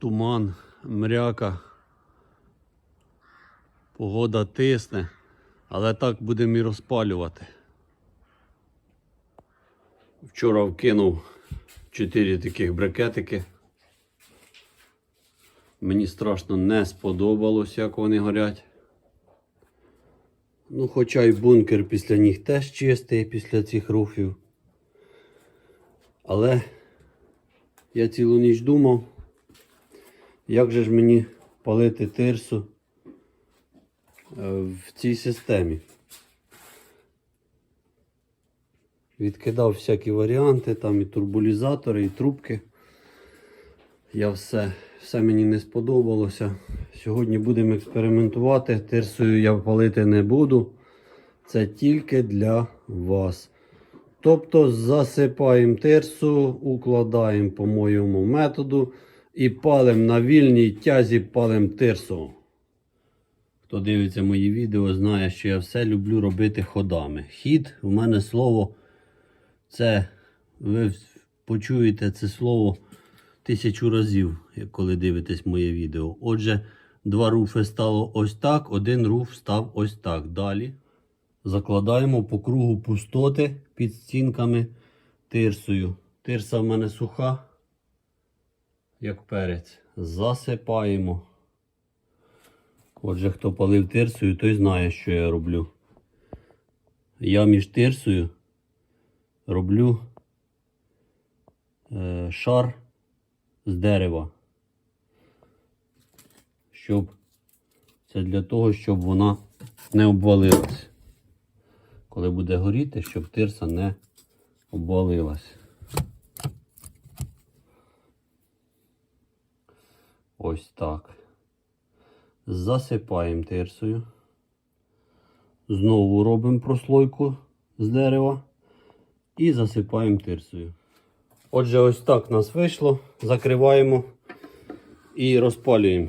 туман, мряка. Погода тисне, але так будемо і розпалювати. Вчора вкинув 4 таких брикетики. Мені страшно не сподобалось, як вони горять. Ну, хоча й бункер після них теж чистий, після цих руфів. Але я цілу ніч думав, як же ж мені палити тирсу е, в цій системі. Відкидав всякі варіанти, там і турбулізатори, і трубки. Я все, все мені не сподобалося. Сьогодні будемо експериментувати. Тирсою я палити не буду. Це тільки для вас. Тобто засипаємо тирсу, укладаємо по моєму методу і палимо на вільній тязі палимо тирсу. Хто дивиться мої відео, знає, що я все люблю робити ходами. Хід в мене слово це ви почуєте це слово тисячу разів, коли дивитесь моє відео. Отже, два руфи стало ось так, один руф став ось так. Далі закладаємо по кругу пустоти під стінками тирсою. Тирса в мене суха, як перець. Засипаємо. Отже, хто палив тирсою, той знає, що я роблю. Я між тирсою роблю е, шар з дерева. Щоб це для того, щоб вона не обвалилась. Коли буде горіти, щоб тирса не обвалилась. Ось так. Засипаємо тирсою. Знову робимо прослойку з дерева і засипаємо тирсою. Отже, ось так у нас вийшло. Закриваємо і розпалюємо.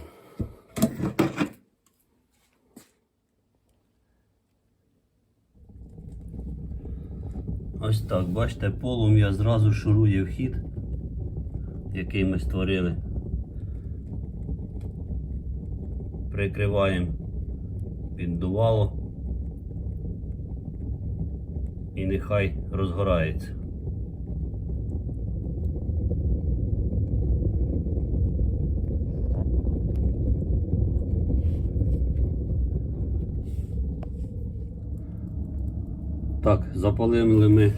Ось так, бачите, полум'я зразу шурує в хід, який ми створили. Прикриваємо піддувало і нехай розгорається. Так, запалили ми е,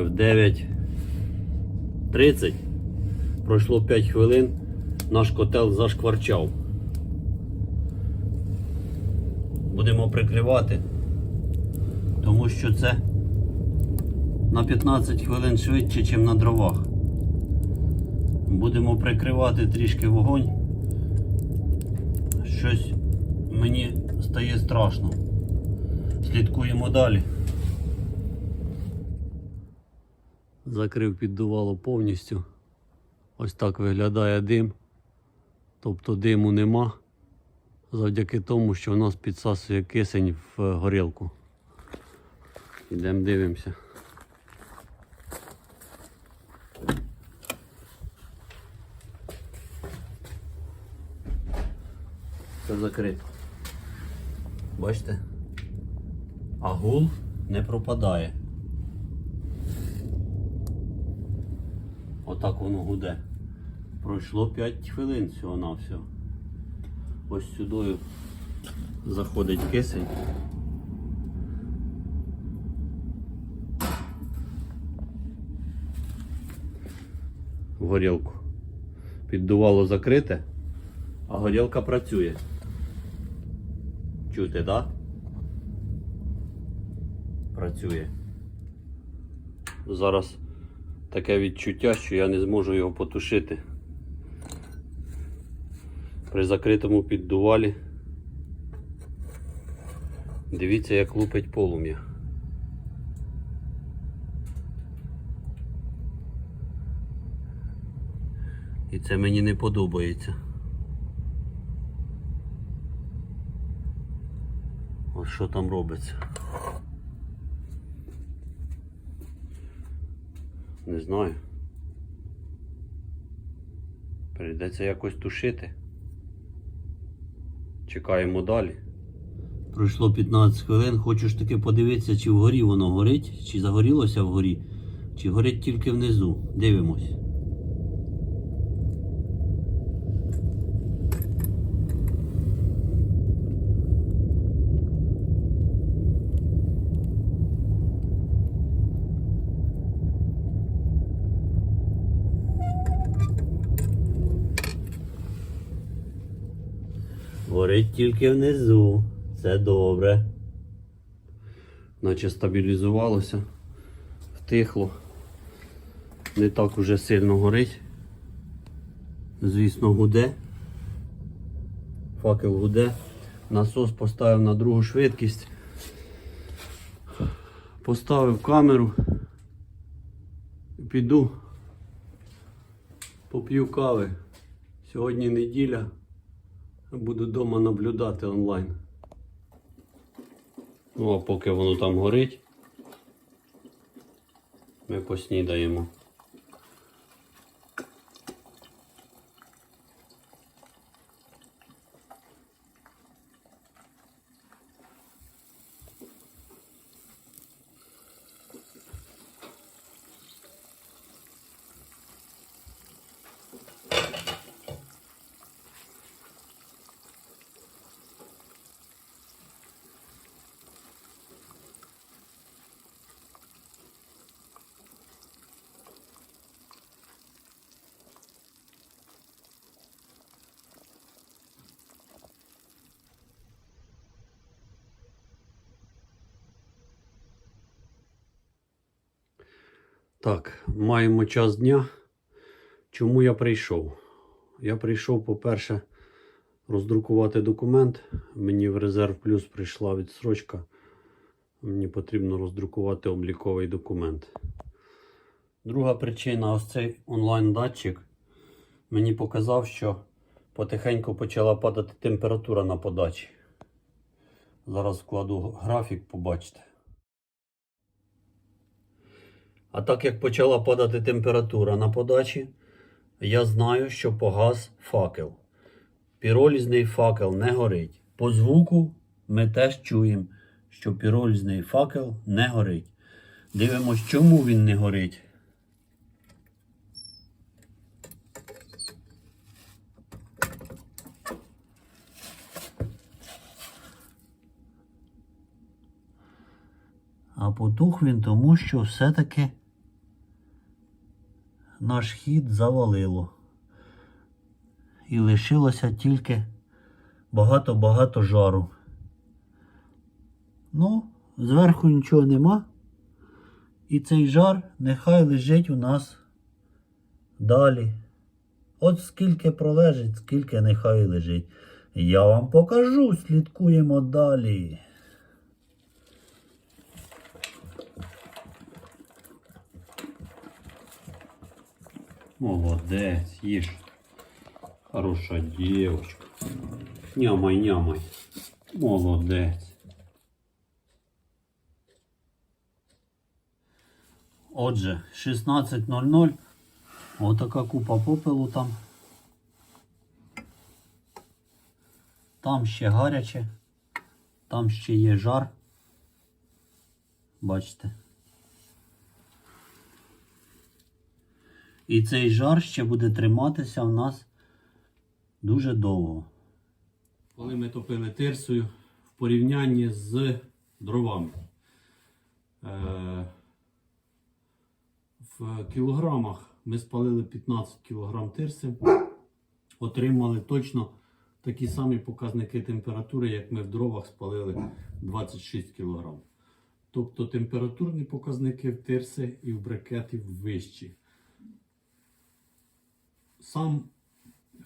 в 9.30. Пройшло 5 хвилин, наш котел зашкварчав. Будемо прикривати, тому що це на 15 хвилин швидше, ніж на дровах. Будемо прикривати трішки вогонь. Щось мені стає страшно. Слідкуємо далі. Закрив піддувало повністю. Ось так виглядає дим. Тобто диму нема. Завдяки тому, що в нас підсасує кисень в горілку. Йдемо дивимося. Це закрито. Бачите? А гул не пропадає. Отак воно гуде. Пройшло 5 хвилин всього на всього. Ось сюди заходить кисень. Горілку. Піддувало закрите, а горілка працює. Чути, так? Да? Працює. Зараз таке відчуття, що я не зможу його потушити. При закритому піддувалі. Дивіться, як лупить полум'я. І це мені не подобається. Ось що там робиться. Не знаю. Прийдеться якось тушити. Чекаємо далі. Пройшло 15 хвилин. Хочу ж таки подивитися, чи вгорі воно горить, чи загорілося вгорі, чи горить тільки внизу. Дивимось. Горить тільки внизу. Це добре. Наче стабілізувалося, втихло. Не так уже сильно горить. Звісно, гуде. Факел гуде. Насос поставив на другу швидкість. Поставив камеру. Піду. Поп'ю кави. Сьогодні неділя. Буду вдома наблюдати онлайн. Ну, а поки воно там горить, ми поснідаємо. Так, маємо час дня. Чому я прийшов? Я прийшов, по-перше, роздрукувати документ. Мені в Резерв Плюс прийшла відсрочка. Мені потрібно роздрукувати обліковий документ. Друга причина ось цей онлайн-датчик. Мені показав, що потихеньку почала падати температура на подачі. Зараз вкладу графік, побачите. А так як почала падати температура на подачі, я знаю, що погас факел. Піролізний факел не горить. По звуку ми теж чуємо, що піролізний факел не горить. Дивимось, чому він не горить. А потух він тому, що все-таки наш хід завалило. І лишилося тільки багато-багато жару. Ну, зверху нічого нема. І цей жар нехай лежить у нас далі. От скільки пролежить, скільки нехай лежить. Я вам покажу, слідкуємо далі. Молодець, їж. Хороша дівчинка. Нямай, нямай. Молодець. Отже, 16.00. Отака купа попелу там. Там ще гаряче. Там ще є жар. Бачите. І цей жар ще буде триматися в нас дуже довго. Коли ми топили тирсою в порівнянні з дровами. Е, в кілограмах ми спалили 15 кілограм тирси, отримали точно такі самі показники температури, як ми в дровах спалили 26 кілограм. Тобто температурні показники в тирси і в брикетів вищі сам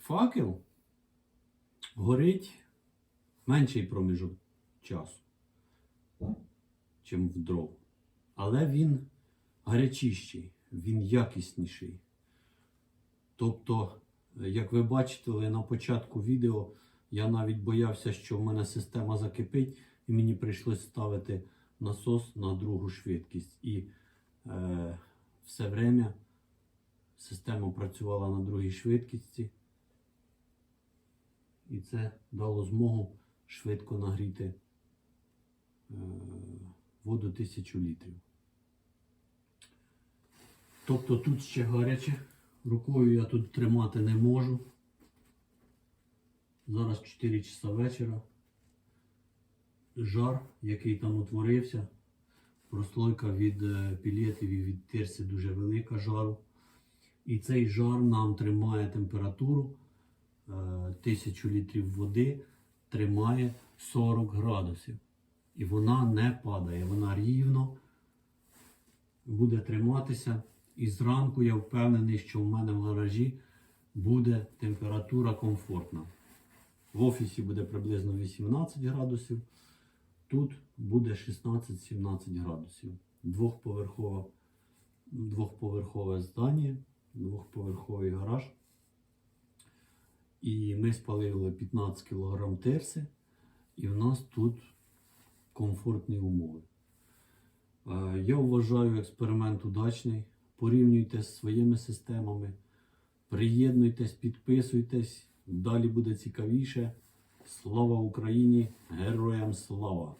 факел горить менший проміжок часу, чим в дров. Але він гарячіший, він якісніший. Тобто, як ви бачите, на початку відео я навіть боявся, що в мене система закипить, і мені прийшлось ставити насос на другу швидкість. І е, все время Система працювала на другій швидкості, і це дало змогу швидко нагріти е, воду 1000 літрів. Тобто тут ще гаряче, рукою я тут тримати не можу. Зараз 4 часа вечора. Жар, який там утворився, прослойка від е, пілетів і від тирси дуже велика жару. І цей жар нам тримає температуру е, 1000 літрів води, тримає 40 градусів. І вона не падає, вона рівно буде триматися. І зранку я впевнений, що в мене в гаражі буде температура комфортна. В офісі буде приблизно 18 градусів. Тут буде 16-17 градусів. Двохповерхове, двохповерхове здання, двохповерховий гараж. І ми спалили 15 кг терси, і в нас тут комфортні умови. Е, Я вважаю експеримент удачний. Порівнюйте з своїми системами, приєднуйтесь, підписуйтесь. Далі буде цікавіше. Слава Україні! Героям слава!